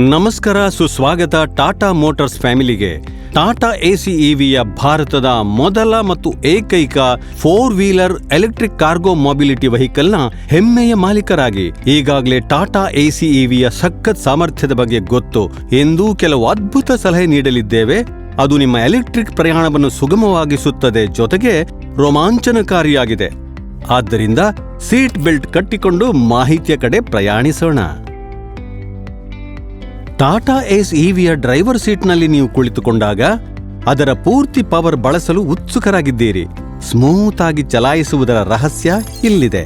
ನಮಸ್ಕಾರ, ಸುಸ್ವಾಗತ ಟಾಟಾ ಮೋಟರ್ಸ್ ಫ್ಯಾಮಿಲಿಗೆ. ಟಾಟಾ ಎಸಿ ಇವಿಯ ಭಾರತದ ಮೊದಲ ಮತ್ತು ಏಕೈಕ four wheeler electric cargo mobility ವೆಹಿಕಲ್ನ ಹೆಮ್ಮೆಯ ಮಾಲೀಕರಾಗಿ. ಈಗಾಗಲೇ ಟಾಟಾ ಎಸಿ ಇವಿಯ ಸಖತ್ ಸಾಮರ್ಥ್ಯದ ಬಗ್ಗೆ ಗೊತ್ತು. ಎಂದು ಕೆಲವು ಅದ್ಭುತ ಸಲಹೆ ನೀಡಲಿದ್ದೇವೆ. ಅದು ನಿಮ್ಮ ಎಲೆಕ್ಟ್ರಿಕ್ ಪ್ರಯಾಣವನ್ನು ಸುಗಮವಾಗಿಸುತ್ತದೆ ಜೊತೆಗೆ ರೋಮಾಂಚನಕಾರಿಯಾಗಿದೆ. ಆದ್ದರಿಂದ ಸೀಟ್ ಬೆಲ್ಟ್ ಕಟ್ಟಿಕೊಂಡು ಮಾಹಿತಿಯ ಕಡೆ ಪ್ರಯಾಣಿಸೋಣ. ಟಾಟಾ ಏಸ್ ಇವಿಯ ಡ್ರೈವರ್ ಸೀಟ್ನಲ್ಲಿ ನೀವು ಕುಳಿತುಕೊಂಡಾಗ ಅದರ ಪೂರ್ತಿ ಪವರ್ ಬಳಸಲು ಉತ್ಸುಕರಾಗಿದ್ದೀರಿ. ಸ್ಮೂತ್ ಆಗಿ ಚಲಾಯಿಸುವುದರ ರಹಸ್ಯ ಇಲ್ಲಿದೆ.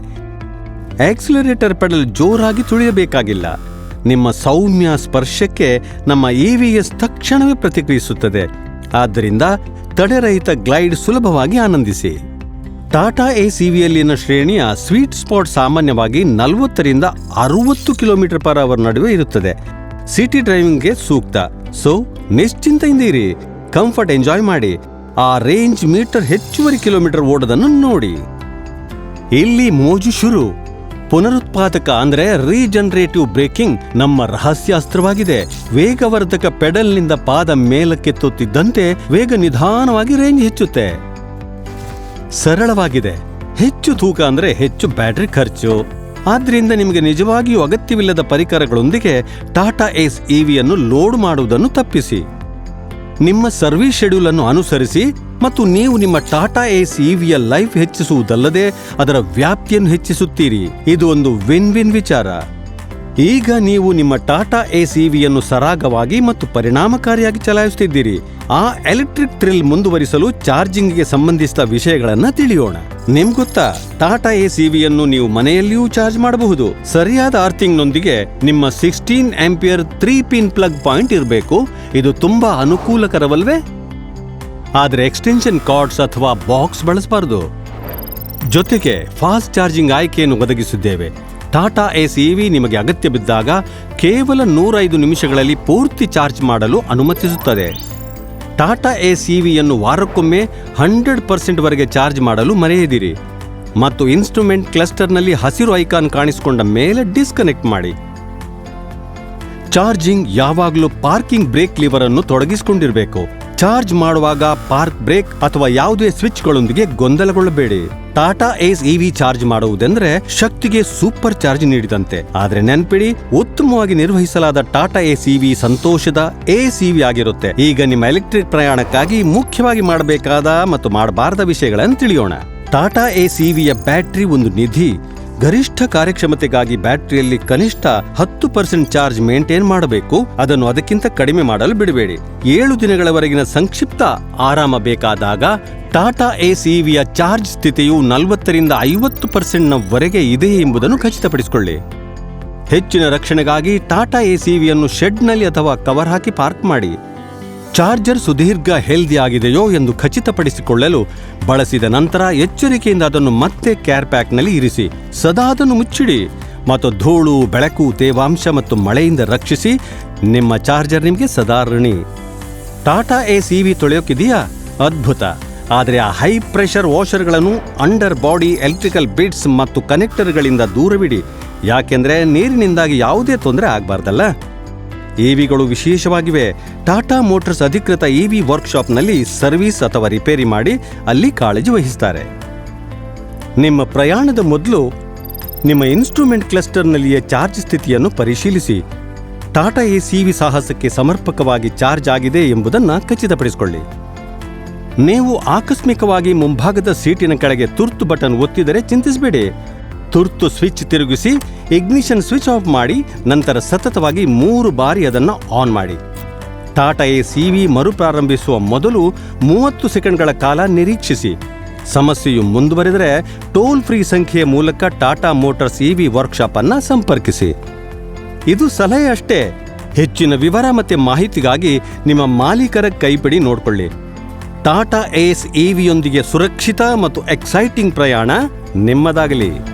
ಆಕ್ಸಿಲರೇಟರ್ ಪೆಡಲ್ ಜೋರಾಗಿ ತುಳಿಯಬೇಕಾಗಿಲ್ಲ. ನಿಮ್ಮ ಸೌಮ್ಯ ಸ್ಪರ್ಶಕ್ಕೆ ನಮ್ಮ ಇವಿಎಸ್ ತಕ್ಷಣವೇ ಪ್ರತಿಕ್ರಿಯಿಸುತ್ತದೆ. ಆದ್ದರಿಂದ ತಡೆರಹಿತ ಗ್ಲೈಡ್ ಸುಲಭವಾಗಿ ಆನಂದಿಸಿ. ಟಾಟಾ ಎ ಸಿವಿಯಲ್ಲಿನ ಶ್ರೇಣಿಯ ಸ್ವೀಟ್ ಸ್ಪಾಟ್ ಸಾಮಾನ್ಯವಾಗಿ ನಲವತ್ತರಿಂದ ಅರುವತ್ತು ಕಿಲೋಮೀಟರ್ ಪರ್ ಅವರ್ ನಡುವೆ ಇರುತ್ತದೆ. ಸಿಟಿ ಡ್ರೈವಿಂಗ್ಗೆ ಸೂಕ್ತ. ಸೊ ನಿಶ್ಚಿಂತೆಯಿಂದ ಇರಿ ಕಂಫರ್ಟ್ ಎಂಜಾಯ್ ಮಾಡಿ. ಆ ರೇಂಜ್ ಮೀಟರ್ ಹೆಚ್ಚುವರಿ ಕಿಲೋಮೀಟರ್ ಓಡೋದನ್ನು ನೋಡಿ. ಇಲ್ಲಿ ಮೋಜು ಶುರು. ಪುನರುತ್ಪಾದಕ ಅಂದ್ರೆ ರೀಜನರೇಟಿವ್ ಬ್ರೇಕಿಂಗ್ ನಮ್ಮ ರಹಸ್ಯಾಸ್ತ್ರವಾಗಿದೆ. ವೇಗವರ್ಧಕ ಪೆಡಲ್ನಿಂದ ಪಾದ ಮೇಲಕ್ಕೆತ್ತುತ್ತಿದ್ದಂತೆ ವೇಗ ನಿಧಾನವಾಗಿ ರೇಂಜ್ ಹೆಚ್ಚುತ್ತೆ. ಸರಳವಾಗಿದೆ. ಹೆಚ್ಚು ತೂಕ ಅಂದ್ರೆ ಹೆಚ್ಚು ಬ್ಯಾಟರಿ ಖರ್ಚು. ಆದ್ರಿಂದ ನಿಮಗೆ ನಿಜವಾಗಿಯೂ ಅಗತ್ಯವಿಲ್ಲದ ಪರಿಕರಗಳೊಂದಿಗೆ ಟಾಟಾ ಏಸ್ ಇವಿಯನ್ನು ಲೋಡ್ ಮಾಡುವುದನ್ನು ತಪ್ಪಿಸಿ. ನಿಮ್ಮ ಸರ್ವಿಸ್ ಶೆಡ್ಯೂಲ್ ಅನ್ನು ಅನುಸರಿಸಿ ಮತ್ತು ನೀವು ನಿಮ್ಮ ಟಾಟಾ ಏಸ್ ಇವಿಯ ಲೈಫ್ ಹೆಚ್ಚಿಸುವುದಲ್ಲದೆ ಅದರ ವ್ಯಾಪ್ತಿಯನ್ನು ಹೆಚ್ಚಿಸುತ್ತೀರಿ. ಇದು ಒಂದು ವಿನ್ ವಿನ್ ವಿಚಾರ. ಈಗ ನೀವು ನಿಮ್ಮ ಟಾಟಾ ಎ ಇವಿಯನ್ನು ಸರಾಗವಾಗಿ ಮತ್ತು ಪರಿಣಾಮಕಾರಿಯಾಗಿ ಚಲಾಯಿಸುತ್ತಿದ್ದೀರಿ. ಆ ಎಲೆಕ್ಟ್ರಿಕ್ ಟ್ರಿಲ್ ಮುಂದುವರಿಸಲು ಚಾರ್ಜಿಂಗ್ಗೆ ಸಂಬಂಧಿಸಿದ ವಿಷಯಗಳನ್ನು ತಿಳಿಯೋಣ. ನಿಮ್ ಗೊತ್ತಾ? ಟಾಟಾ ಎಸ್ ಇವಿಯನ್ನು ನೀವು ಮನೆಯಲ್ಲಿಯೂ ಚಾರ್ಜ್ ಮಾಡಬಹುದು. ಸರಿಯಾದ ಅರ್ಥಿಂಗ್ನೊಂದಿಗೆ ನಿಮ್ಮ sixteen ampere three pin plug point ಇರಬೇಕು. ಇದು ತುಂಬಾ ಅನುಕೂಲಕರವಲ್ವೇ? ಆದರೆ ಎಕ್ಸ್ಟೆನ್ಷನ್ ಕಾರ್ಡ್ಸ್ ಅಥವಾ ಬಾಕ್ಸ್ ಬಳಸಬಾರದು. ಜೊತೆಗೆ ಫಾಸ್ಟ್ ಚಾರ್ಜಿಂಗ್ ಆಯ್ಕೆಯನ್ನು ಒದಗಿಸಿದ್ದೇವೆ. ಟಾಟಾ ಎಸ್ ಇವಿ ನಿಮಗೆ ಅಗತ್ಯ ಬಿದ್ದಾಗ ಕೇವಲ ನೂರೈದು ನಿಮಿಷಗಳಲ್ಲಿ ಪೂರ್ತಿ ಚಾರ್ಜ್ ಮಾಡಲು ಅನುಮತಿಸುತ್ತದೆ. ಟಾಟಾ ಎಸ್ ಇವಿಯನ್ನು ವಾರಕ್ಕೊಮ್ಮೆ ಹಂಡ್ರೆಡ್ ಪರ್ಸೆಂಟ್ ವರೆಗೆ ಚಾರ್ಜ್ ಮಾಡಲು ಮರೆಯದಿರಿ. ಮತ್ತು ಇನ್ಸ್ಟ್ರೂಮೆಂಟ್ ಕ್ಲಸ್ಟರ್ನಲ್ಲಿ ಹಸಿರು ಐಕಾನ್ ಕಾಣಿಸಿಕೊಂಡ ಮೇಲೆ ಡಿಸ್ಕನೆಕ್ಟ್ ಮಾಡಿ. ಚಾರ್ಜಿಂಗ್ ಯಾವಾಗಲೂ ಪಾರ್ಕಿಂಗ್ ಬ್ರೇಕ್ ಲಿವರ್ ಅನ್ನು ತೊಡಗಿಸಿಕೊಂಡಿರಬೇಕು. ಚಾರ್ಜ್ ಮಾಡುವಾಗ ಪಾರ್ಕ್ ಬ್ರೇಕ್ ಅಥವಾ ಯಾವುದೇ ಸ್ವಿಚ್ಗಳೊಂದಿಗೆ ಗೊಂದಲಗೊಳ್ಳಬೇಡಿ. ಟಾಟಾ ಏಸ್ ಇವಿ ಚಾರ್ಜ್ ಮಾಡುವುದೆಂದ್ರೆ ಶಕ್ತಿಗೆ ಸೂಪರ್ ಚಾರ್ಜ್ ನೀಡಿದಂತೆ. ಆದರೆ ನೆನ್ಪಿಡಿ, ಉತ್ತಮವಾಗಿ ನಿರ್ವಹಿಸಲಾದ ಟಾಟಾ ಏಸ್ ಇವಿ ಸಂತೋಷದ ಏಸ್ ಇವಿ ಆಗಿರುತ್ತೆ. ಈಗ ನಿಮ್ಮ ಎಲೆಕ್ಟ್ರಿಕ್ ಪ್ರಯಾಣಕ್ಕಾಗಿ ಮುಖ್ಯವಾಗಿ ಮಾಡಬೇಕಾದ ಮತ್ತು ಮಾಡಬಾರದ ವಿಷಯಗಳನ್ನು ತಿಳಿಯೋಣ. ಟಾಟಾ ಎ ಇವಿಯ ಬ್ಯಾಟ್ರಿ ಒಂದು ನಿಧಿ. ಗರಿಷ್ಠ ಕಾರ್ಯಕ್ಷಮತೆಗಾಗಿ ಬ್ಯಾಟರಿಯಲ್ಲಿ ಕನಿಷ್ಠ ಹತ್ತು ಪರ್ಸೆಂಟ್ ಚಾರ್ಜ್ ಮೇಂಟೈನ್ ಮಾಡಬೇಕು. ಅದನ್ನು ಅದಕ್ಕಿಂತ ಕಡಿಮೆ ಮಾಡಲು ಬಿಡಬೇಡಿ. ಏಳು ದಿನಗಳವರೆಗಿನ ಸಂಕ್ಷಿಪ್ತ ಆರಾಮ ಬೇಕಾದಾಗ ಟಾಟಾ ಎಸಿವಿಯ ಚಾರ್ಜ್ ಸ್ಥಿತಿಯು ನಲವತ್ತರಿಂದ ಐವತ್ತು ಪರ್ಸೆಂಟ್ನವರೆಗೆ ಇದೆ ಎಂಬುದನ್ನು ಖಚಿತಪಡಿಸಿಕೊಳ್ಳಿ. ಹೆಚ್ಚಿನ ರಕ್ಷಣೆಗಾಗಿ ಟಾಟಾ ಎಸಿವಿಯನ್ನು ಶೆಡ್ನಲ್ಲಿ ಅಥವಾ ಕವರ್ ಹಾಕಿ ಪಾರ್ಕ್ ಮಾಡಿ. ಚಾರ್ಜರ್ ಸುದೀರ್ಘ ಹೆಲ್ದಿ ಆಗಿದೆಯೋ ಎಂದು ಖಚಿತಪಡಿಸಿಕೊಳ್ಳಲು ಬಳಸಿದ ನಂತರ ಎಚ್ಚರಿಕೆಯಿಂದ ಅದನ್ನು ಮತ್ತೆ ಕ್ಯಾರ್ ಪ್ಯಾಕ್ನಲ್ಲಿ ಇರಿಸಿ, ಸದಾ ಅದನ್ನು ಮುಚ್ಚಿಡಿ. ಮತ್ತು ಧೂಳು, ಬೆಳಕು, ತೇವಾಂಶ ಮತ್ತು ಮಳೆಯಿಂದ ರಕ್ಷಿಸಿ ನಿಮ್ಮ ಚಾರ್ಜರ್ ನಿಮಗೆ ಸದಾ ಋಣಿ. ಟಾಟಾ ಎ ಸಿ ವಿ ತೊಳೆಯೋಕಿದೆಯಾ? ಅದ್ಭುತ. ಆದರೆ ಆ ಹೈ ಪ್ರೆಷರ್ ವಾಷರ್ಗಳನ್ನು ಅಂಡರ್ ಬಾಡಿ ಎಲೆಕ್ಟ್ರಿಕಲ್ ಬಿಡ್ಸ್ ಮತ್ತು ಕನೆಕ್ಟರ್ಗಳಿಂದ ದೂರವಿಡಿ. ಯಾಕೆಂದರೆ ನೀರಿನಿಂದಾಗಿ ಯಾವುದೇ ತೊಂದರೆ ಆಗಬಾರ್ದಲ್ಲ? ಇವಿಗಳು ವಿಶೇಷವಾಗಿವೆ. ಟಾಟಾ ಮೋಟರ್ಸ್ ಅಧಿಕೃತ ಇವಿ ವರ್ಕ್ಶಾಪ್ನಲ್ಲಿ ಸರ್ವಿಸ್ ಅಥವಾ ರಿಪೇರಿ ಮಾಡಿ ಅಲ್ಲಿ ಕಾಳಜಿ ವಹಿಸ್ತಾರೆ. ನಿಮ್ಮ ಪ್ರಯಾಣದ ಮೊದಲು ನಿಮ್ಮ ಇನ್ಸ್ಟ್ರೂಮೆಂಟ್ ಕ್ಲಸ್ಟರ್ನಲ್ಲಿಯ ಚಾರ್ಜ್ ಸ್ಥಿತಿಯನ್ನು ಪರಿಶೀಲಿಸಿ. ಟಾಟಾ ಎ ಸಿವಿ ಸಾಹಸಕ್ಕೆ ಸಮರ್ಪಕವಾಗಿ ಚಾರ್ಜ್ ಆಗಿದೆ ಎಂಬುದನ್ನು ಖಚಿತಪಡಿಸಿಕೊಳ್ಳಿ. ನೀವು ಆಕಸ್ಮಿಕವಾಗಿ ಮುಂಭಾಗದ ಸೀಟಿನ ಕೆಳಗೆ ತುರ್ತು ಬಟನ್ ಒತ್ತಿದರೆ ಚಿಂತಿಸಬೇಡಿ. ತುರ್ತು ಸ್ವಿಚ್ ತಿರುಗಿಸಿ ಇಗ್ನಿಷನ್ ಸ್ವಿಚ್ ಆಫ್ ಮಾಡಿ ನಂತರ ಸತತವಾಗಿ ಮೂರು ಬಾರಿ ಅದನ್ನು ಆನ್ ಮಾಡಿ. ಟಾಟಾ ಎ ಸಿವಿ ಮರುಪ್ರಾರಂಭಿಸುವ ಮೊದಲು ಮೂವತ್ತು ಸೆಕೆಂಡ್ಗಳ ಕಾಲ ನಿರೀಕ್ಷಿಸಿ. ಸಮಸ್ಯೆಯು ಮುಂದುವರೆದರೆ ಟೋಲ್ ಫ್ರೀ ಸಂಖ್ಯೆಯ ಮೂಲಕ ಟಾಟಾ ಮೋಟಾರ್ಸ್ ಇವಿ ವರ್ಕ್ಶಾಪ್ ಅನ್ನ ಸಂಪರ್ಕಿಸಿ. ಇದು ಸಲಹೆ ಅಷ್ಟೇ. ಹೆಚ್ಚಿನ ವಿವರ ಮತ್ತೆ ಮಾಹಿತಿಗಾಗಿ ನಿಮ್ಮ ಮಾಲೀಕರ ಕೈಪಿಡಿ ನೋಡಿಕೊಳ್ಳಿ. ಟಾಟಾ ಎಸ್ ಇ ವಿಯೊಂದಿಗೆ ಸುರಕ್ಷಿತ ಮತ್ತು ಎಕ್ಸೈಟಿಂಗ್ ಪ್ರಯಾಣ ನಿಮ್ಮದಾಗಲಿ.